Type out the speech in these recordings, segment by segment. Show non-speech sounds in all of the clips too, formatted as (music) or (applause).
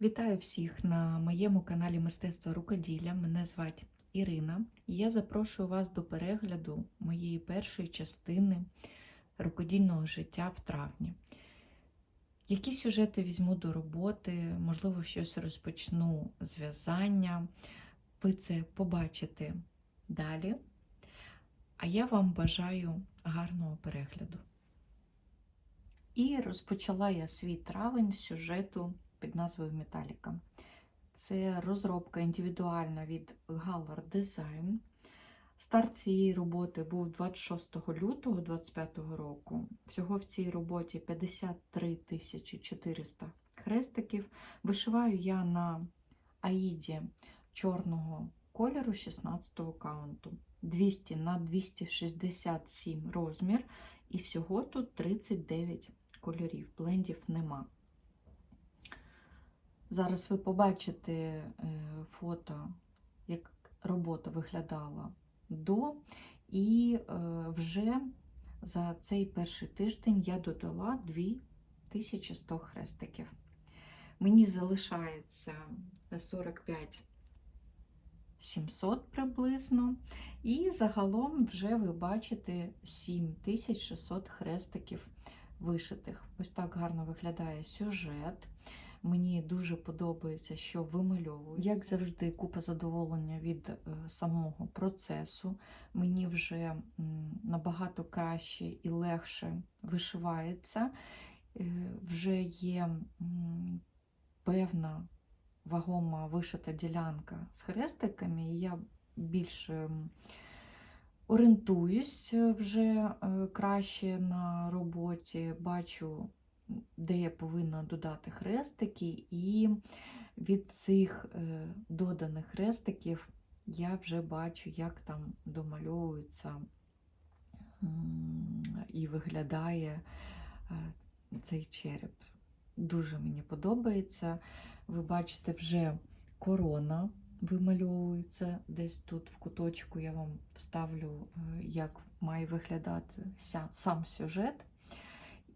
Вітаю всіх на моєму каналі Мистецтво рукоділля. Мене звати Ірина, і я запрошую вас до перегляду моєї першої частини рукодільного життя в травні. Які сюжети візьму до роботи, можливо, щось розпочну з в'язання. Ви це побачите далі. А я вам бажаю гарного перегляду. І розпочала я свій травень з сюжету під назвою Металіка. Це розробка індивідуальна від Galar Design. Старт цієї роботи був 26 лютого 2025 року. Всього в цій роботі 53 400 хрестиків. Вишиваю я на аїді чорного кольору 16 каунту. 200 на 267 розмір, і всього тут 39 кольорів, блендів нема. Зараз ви побачите е, фото, як робота виглядала до, і е, вже за цей перший тиждень я додала 2100 хрестиків. Мені залишається 45 700 приблизно, і загалом вже ви бачите 7600 хрестиків вишитих. Ось так гарно виглядає сюжет. Мені дуже подобається, що вимальовую. Як завжди, купа задоволення від е, самого процесу. Мені вже набагато краще і легше вишивається. Е, Вже є певна вагома вишита ділянка з хрестиками, і я більше орієнтуюсь вже е, краще на роботі, бачу де я повинна додати хрестики, і від цих е, доданих хрестиків я вже бачу, як там домальовується і виглядає е, цей череп. Дуже мені подобається. Ви бачите, вже корона вимальовується. Десь тут в куточку я вам вставлю, е, як має виглядати сам сюжет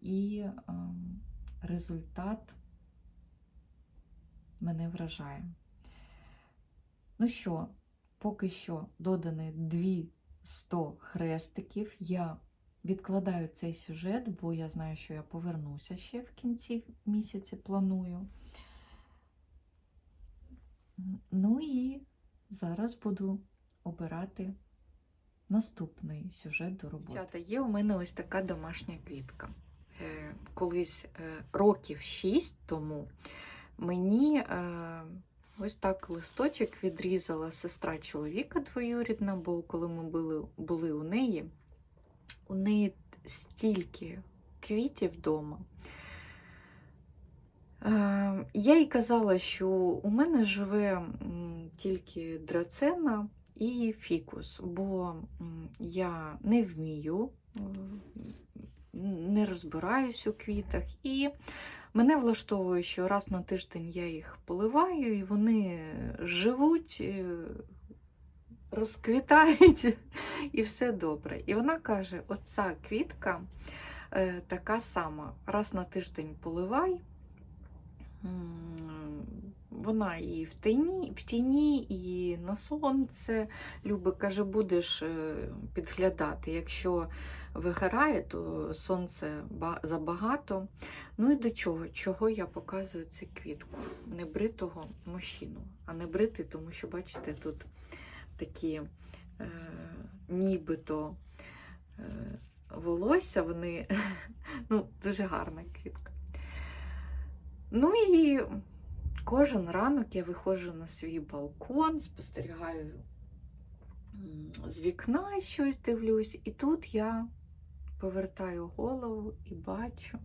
і ем, результат мене вражає. Ну що, поки що додані 200 хрестиків. Я відкладаю цей сюжет, бо я знаю, що я повернуся ще в кінці місяця, планую. Ну і зараз буду обирати наступний сюжет до роботи. Є у мене ось така домашня квітка. Е, Колись е, років 6 тому мені е, ось так листочок відрізала сестра чоловіка двоюрідна, бо коли ми були, були у неї, у неї стільки квітів вдома. Я їй казала, що у мене живе тільки драцена і фікус, бо я не вмію, не розбираюсь у квітах, і мене влаштовує, що раз на тиждень я їх поливаю, і вони живуть, е, розквітають, (laughs) і все добре. І вона каже: оця квітка е, така сама, раз на тиждень поливай. Вона і в тіні, в тіні, і на сонце. Любить, каже, будеш е, підглядати. Якщо вигорає, то сонце забагато. Ну і до чого? Чого я показую цю квітку? Небритого мужчину. А не бритий, тому що, бачите, тут такі е, нібито е, волосся, вони (laughs) ну, дуже гарна квітка. Ну і кожен ранок я виходжу на свій балкон, спостерігаю з вікна щось дивлюсь, і тут я повертаю голову і бачу.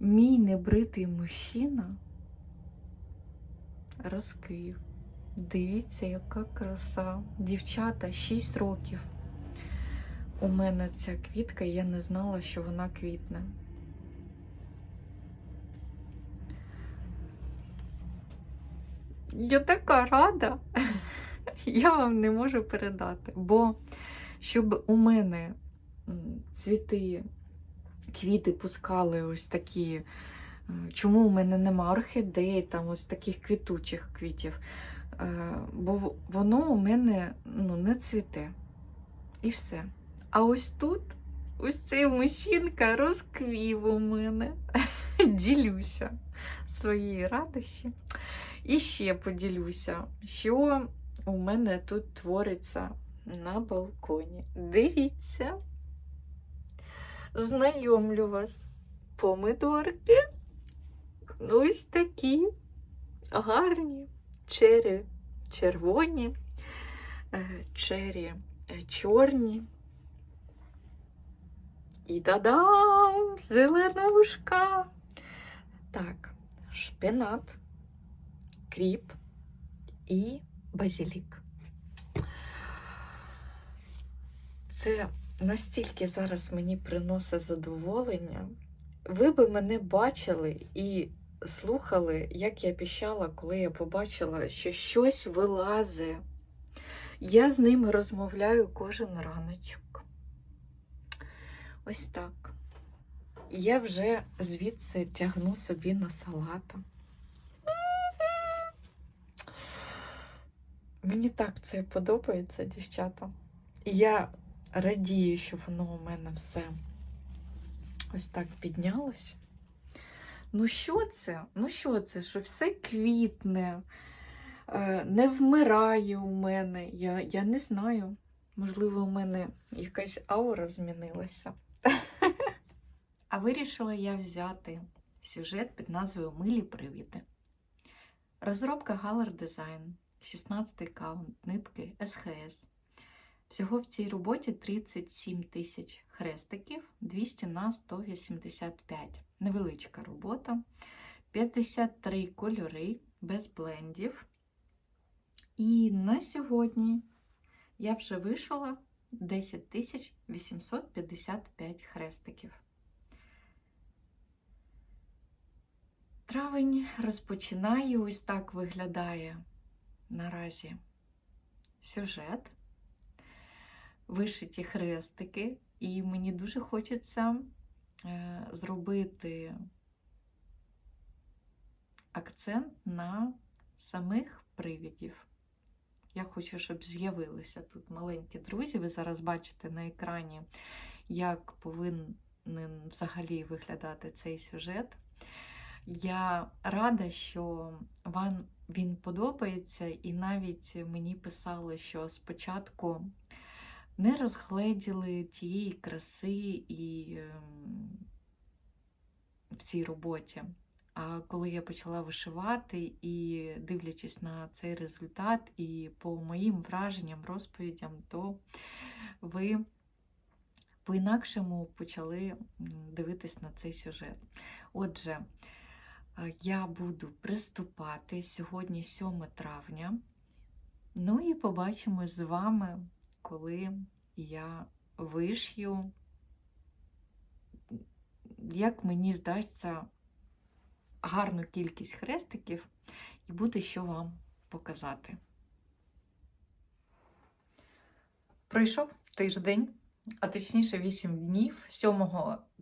Мій небритий мужчина розквів. Дивіться, яка краса. Дівчата, 6 років. У мене ця квітка, і я не знала, що вона квітне. Я така рада, (laughs) я вам не можу передати. Бо щоб у мене цвіти, квіти пускали ось такі Е, Чому у мене нема орхідей, там ось таких квітучих квітів? Е, Бо воно у мене ну, не цвіте. І все. А ось тут, ось цей мужчинка розквів у мене. (laughs) Ділюся своєї радощі. І ще поділюся, що у мене тут твориться на балконі. Дивіться, знайомлю вас. Помидорки. Ось такі гарні, чері червоні, е, чері е, чорні. І дадам! Зеленушка! Так, шпинат, кріп і базилік. Це настільки зараз мені приносить задоволення. Ви би мене бачили і слухали, як я піщала, коли я побачила, що щось вилазить. Я з ними розмовляю кожен раночок. Ось так. Я вже звідси тягну собі на салата. Мені так це подобається, дівчата. Я радію, що воно у мене все ось так піднялось. Ну, що це? Ну, що це? Що все квітне, е, не вмирає у мене. Я, я не знаю. Можливо, у мене якась аура змінилася. (laughs) А вирішила я взяти сюжет під назвою Милі привіди. Розробка Galler Design, 16 каунт, нитки СХС. Всього в цій роботі 37 тисяч хрестиків, 200 на 185. Невеличка робота. 53 кольори без блендів. І на сьогодні я вже вишила 10 тисяч 855 хрестиків. Травень розпочинаю, ось так виглядає наразі сюжет, вишиті хрестики, і мені дуже хочеться е, зробити акцент на самих привідів. Я хочу, щоб з'явилися тут маленькі друзі. Ви зараз бачите на екрані, як повинен взагалі виглядати цей сюжет. Я рада, що вам він подобається, і навіть мені писали, що спочатку не розгледіли тієї краси і ем, в цій роботі. А коли я почала вишивати і дивлячись на цей результат, і по моїм враженням, розповідям, то ви по-інакшому почали дивитись на цей сюжет. Отже, е, я буду приступати сьогодні 7 травня. Ну і побачимось з вами, коли я вишью, як мені здасться, гарну кількість хрестиків і буде що вам показати. Пройшов тиждень, а точніше 8 днів. 7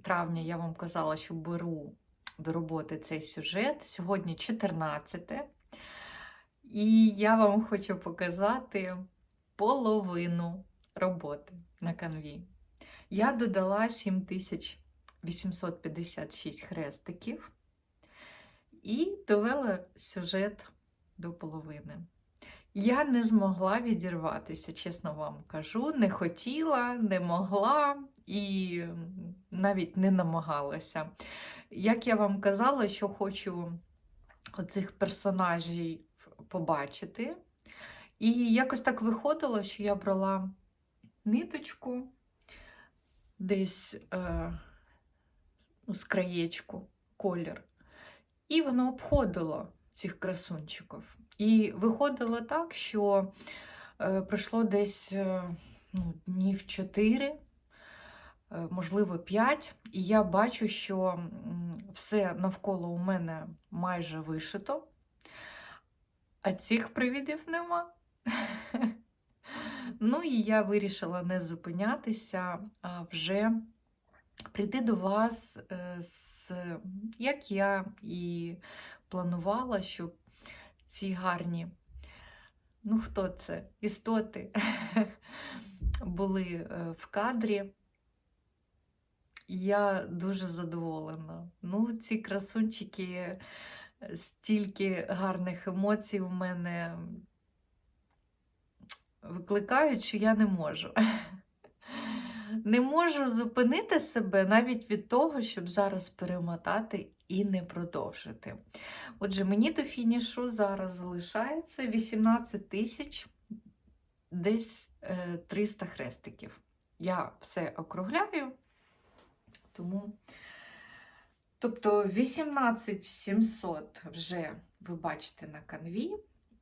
травня я вам казала, що беру до роботи цей сюжет. Сьогодні 14. І я вам хочу показати половину роботи на канві. Я додала 7856 хрестиків і довела сюжет до половини. Я не змогла відірватися, чесно вам кажу. Не хотіла, не могла і навіть не намагалася. Як я вам казала, що хочу оцих персонажів побачити. І якось так виходило, що я брала ниточку десь е, з краєчку, колір, і воно обходило цих красунчиків. І виходило так, що е, пройшло десь е, ну, днів 4, е, можливо, 5, і я бачу, що все навколо у мене майже вишито, а цих привідів нема. Ну і я вирішила не зупинятися, а вже прийти до вас е, з, як я і планувала, щоб ці гарні, ну хто це? Істоти (laughs) були е, в кадрі. Я дуже задоволена. Ну, ці красунчики, стільки гарних емоцій у мене викликають, що я не можу. (laughs) Не можу зупинити себе навіть від того, щоб зараз перемотати і не продовжити. Отже, мені до фінішу зараз залишається 18 тисяч десь е, 300 хрестиків. Я все округляю, тому. Тобто 18 700 вже ви бачите на канві,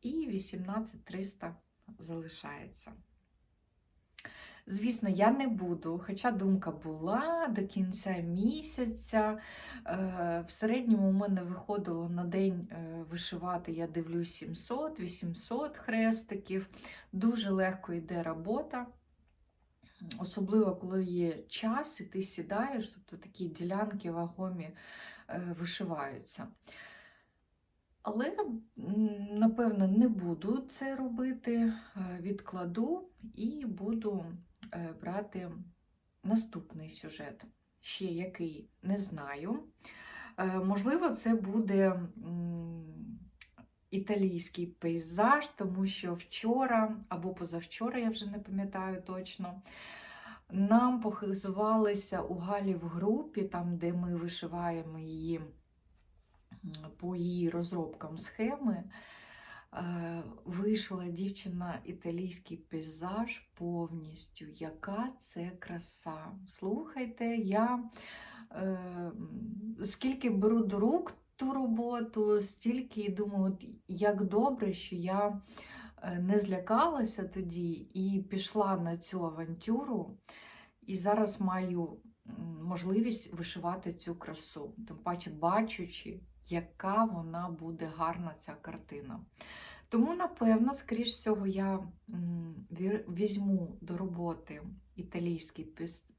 і 18 300 залишається. Звісно, я не буду, хоча думка була до кінця місяця. Е, В середньому у мене виходило на день е, вишивати, я дивлюсь 700-800 хрестиків. Дуже легко йде робота. Особливо, коли є час, і ти сідаєш, тобто такі ділянки вагомі е, вишиваються. Але, напевно, не буду це робити, е, відкладу і буду е, брати наступний сюжет. Ще який не знаю. Е, Можливо, це буде італійський пейзаж, тому що вчора або позавчора, я вже не пам'ятаю точно, нам похизувалися у Галі в групі, там, де ми вишиваємо її по її розробкам схеми. Е, Вийшла дівчина італійський пейзаж повністю. Яка це краса! Слухайте, я е, скільки беру до рук ту роботу, стільки і думаю, от як добре, що я е, не злякалася тоді і пішла на цю авантюру, і зараз маю можливість вишивати цю красу, тим паче бачучи, яка вона буде гарна ця картина. Тому, напевно, скоріш всього, я візьму до роботи італійський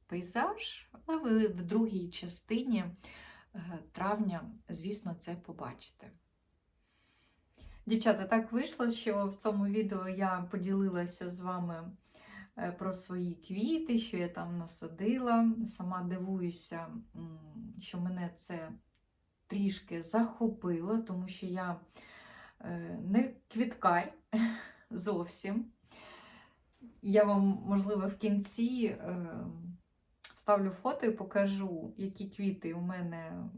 пейзаж, але ви в другій частині е, травня, звісно, це побачите. Дівчата, так вийшло, що в цьому відео я поділилася з вами е, про свої квіти, що я там насадила. Сама дивуюся, що мене це трішки захопило, тому що я е, не квіткар (laughs) зовсім. Я вам, можливо, в кінці е, вставлю фото і покажу, які квіти у мене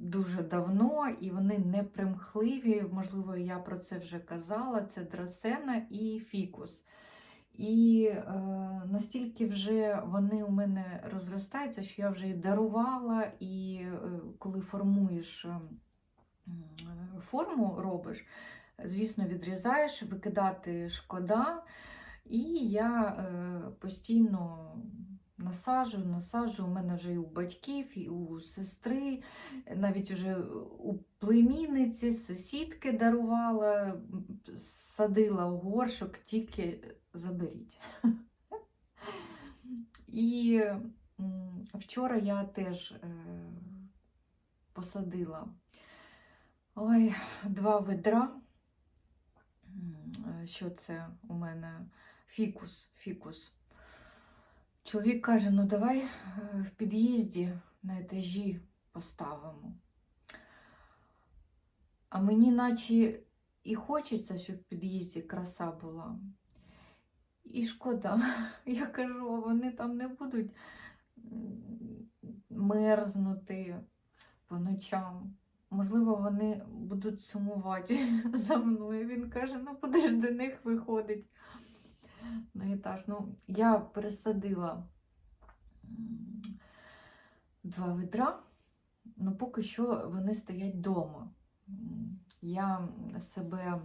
дуже давно, і вони не примхливі. Можливо, я про це вже казала. Це драсена і фікус. І е, настільки вже вони у мене розростаються, що я вже і дарувала, і е, коли формуєш е, форму, робиш, звісно, відрізаєш, викидати шкода. І я е, постійно насаджую, насаджую. У мене вже і у батьків, і у сестри, навіть вже у племінниці, сусідки дарувала, садила у горшок, тільки заберіть. І вчора я теж е, посадила ой, два ведра. Е, Що це у мене? Фікус, фікус. Чоловік каже: ну давай е, в під'їзді на етажі поставимо. А мені наче і хочеться, щоб в під'їзді краса була. І шкода. (laughs) Я кажу, вони там не будуть мерзнути по ночам. Можливо, вони будуть сумувати (laughs) за мною. Він каже, ну ж до них виходить на етаж. Ну, я пересадила два ведра, ну поки що вони стоять вдома. Я себе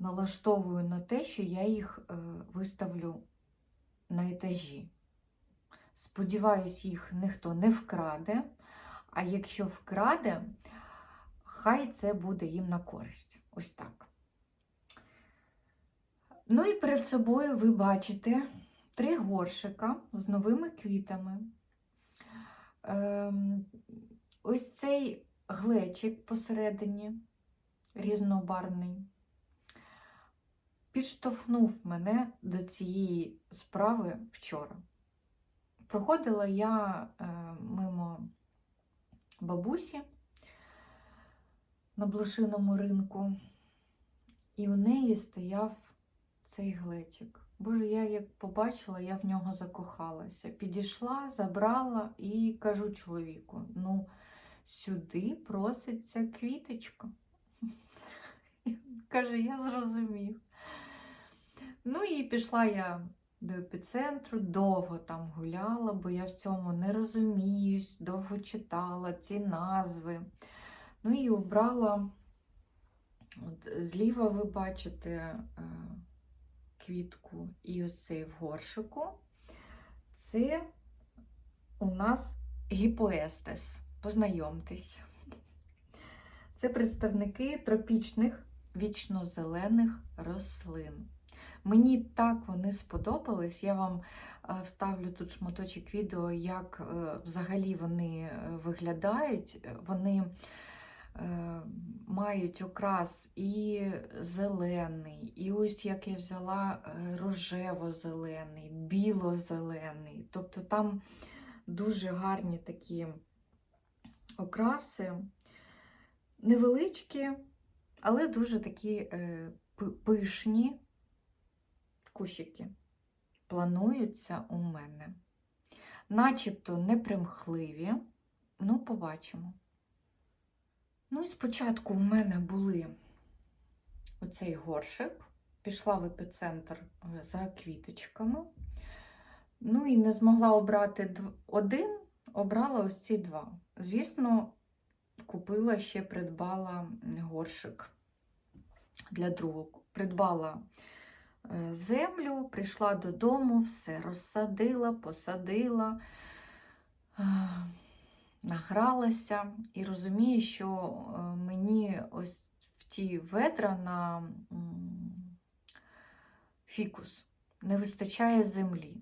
налаштовую на те, що я їх е, виставлю на етажі. Сподіваюсь, їх ніхто не вкраде, а якщо вкраде, хай це буде їм на користь. Ось так. Ну і перед собою ви бачите три горшика з новими квітами. Ем, ось цей глечик посередині, різнобарвний, підштовхнув мене до цієї справи вчора. Проходила я е, мимо бабусі на блошиному ринку, і у неї стояв цей глечик. Боже, я як побачила, я в нього закохалася. Підійшла, забрала і кажу чоловіку: ну, сюди проситься квіточка. (laughs) Каже, я зрозумів. Ну і пішла я до епіцентру, довго там гуляла, бо я в цьому не розуміюсь, довго читала ці назви. Ну і обрала, от зліва ви бачите е, квітку і ось цей в горшику. Це у нас гіпоестес. Познайомтесь. Це представники тропічних вічнозелених рослин. Мені так вони сподобались. Я вам е, вставлю тут шматочок відео, як е, взагалі вони е, виглядають. Вони мають окрас і зелений, і ось як я взяла рожево-зелений, біло-зелений. Тобто там дуже гарні такі окраси, невеличкі, але дуже такі пишні кущики плануються у мене. Начебто непримхливі, ну, побачимо. Ну і спочатку у мене були оцей горшик, пішла в епіцентр е, за квіточками. Ну і не змогла обрати один, обрала ось ці два. Звісно, купила ще придбала горшик для другого. Придбала землю, прийшла додому, все розсадила, посадила, е, награлася і розумію, що е, мені ось в ті ведра на фікус не вистачає землі.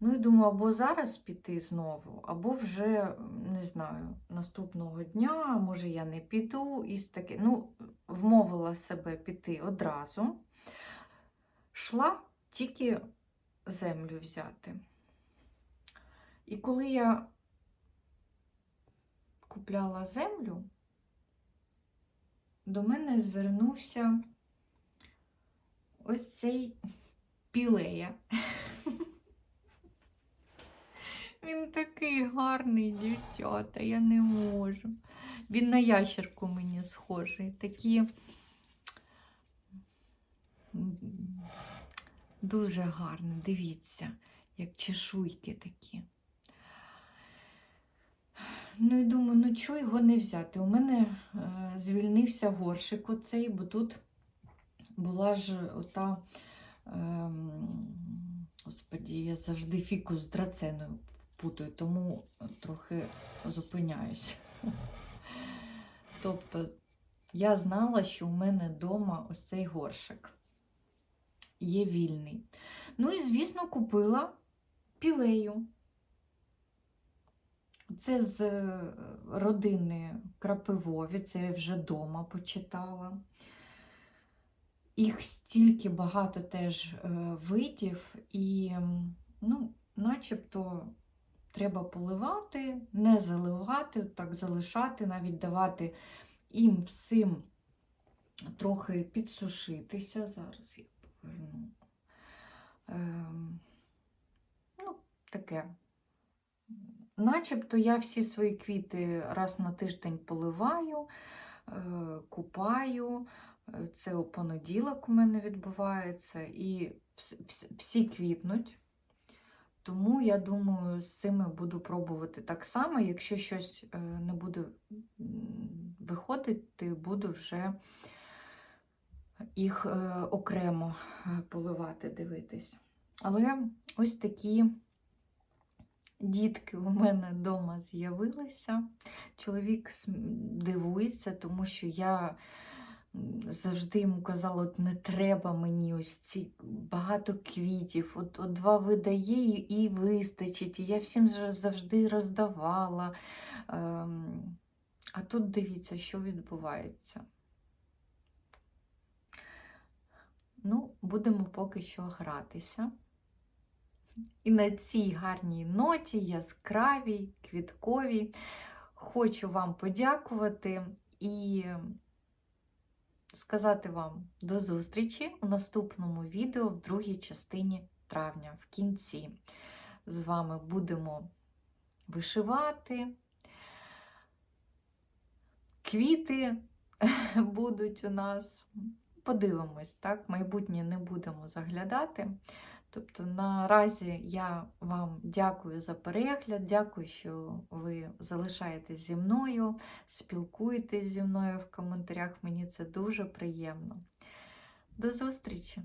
Ну і думаю, або зараз піти знову, або вже, не знаю, наступного дня, може я не піду і таке. Ну, вмовила себе піти одразу. Шла тільки землю взяти. І коли я купляла землю, до мене звернувся ось цей пілея. (laughs) Він такий гарний, дівчата, я не можу. Він на ящерку мені схожий. Такі дуже гарні, дивіться, як чешуйки такі. Ну і думаю, ну чого його не взяти? У мене е, звільнився горшик оцей, бо тут була ж ота. Ем, господі, я завжди фікус з драценою путаю, тому трохи зупиняюсь. Тобто я знала, що у мене вдома ось цей горшик є вільний. Ну і, звісно, купила пілею. Це з е, родини Крапивові, це я вже вдома почитала. Їх стільки багато теж е, видів, і, ну, начебто, треба поливати, не заливати, так залишати, навіть давати їм всім трохи підсушитися. Зараз я поверну. Ем, ну, таке. Начебто я всі свої квіти раз на тиждень поливаю, е, купаю. Е, Це у понеділок у мене відбувається, і вс- вс- всі квітнуть. Тому я думаю, з цими буду пробувати так само. Якщо щось е, не буде виходити, буду вже їх е, окремо е, поливати, дивитись. Але ось такі дітки у мене вдома з'явилися. Чоловік дивується, тому що я завжди йому казала, от не треба мені ось ці багато квітів, от, от два видає і, вистачить. І я всім завжди роздавала. Ем, а тут дивіться, що відбувається. Ну, будемо поки що гратися. І на цій гарній ноті, яскравій, квітковій, хочу вам подякувати і сказати вам до зустрічі у наступному відео в другій частині травня, в кінці. З вами будемо вишивати. Квіти (laughs) будуть у нас. Подивимось, так, майбутнє не будемо заглядати. Тобто наразі я вам дякую за перегляд, дякую, що ви залишаєтесь зі мною, спілкуєтесь зі мною в коментарях. Мені це дуже приємно. До зустрічі!